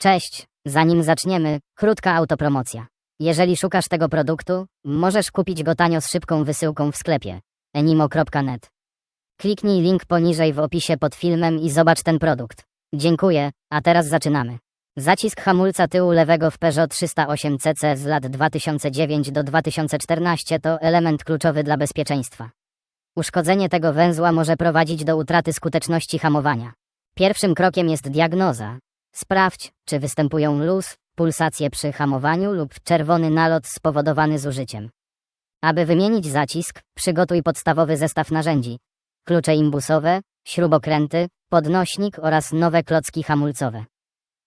Cześć, zanim zaczniemy, krótka autopromocja. Jeżeli szukasz tego produktu, możesz kupić go tanio z szybką wysyłką w sklepie enimo.net. Kliknij link poniżej w opisie pod filmem i zobacz ten produkt. Dziękuję, a teraz zaczynamy. Zacisk hamulca tyłu lewego w Peugeot 308cc z lat 2009 do 2014 to element kluczowy dla bezpieczeństwa. Uszkodzenie tego węzła może prowadzić do utraty skuteczności hamowania. Pierwszym krokiem jest diagnoza. Sprawdź, czy występują luz, pulsacje przy hamowaniu lub czerwony nalot spowodowany zużyciem. Aby wymienić zacisk, przygotuj podstawowy zestaw narzędzi: klucze imbusowe, śrubokręty, podnośnik oraz nowe klocki hamulcowe.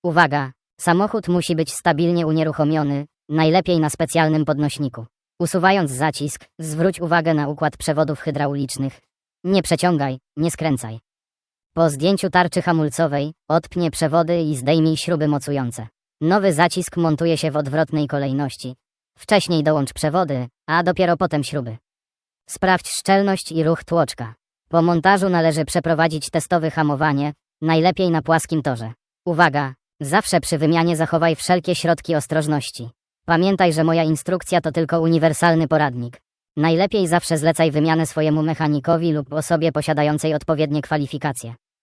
Uwaga! Samochód musi być stabilnie unieruchomiony, najlepiej na specjalnym podnośniku. Usuwając zacisk, zwróć uwagę na układ przewodów hydraulicznych. Nie przeciągaj, nie skręcaj. Po zdjęciu tarczy hamulcowej, odpnie przewody i zdejmij śruby mocujące. Nowy zacisk montuje się w odwrotnej kolejności. Wcześniej dołącz przewody, a dopiero potem śruby. Sprawdź szczelność i ruch tłoczka. Po montażu należy przeprowadzić testowe hamowanie, najlepiej na płaskim torze. Uwaga! Zawsze przy wymianie zachowaj wszelkie środki ostrożności. Pamiętaj, że moja instrukcja to tylko uniwersalny poradnik. Najlepiej zawsze zlecaj wymianę swojemu mechanikowi lub osobie posiadającej odpowiednie kwalifikacje.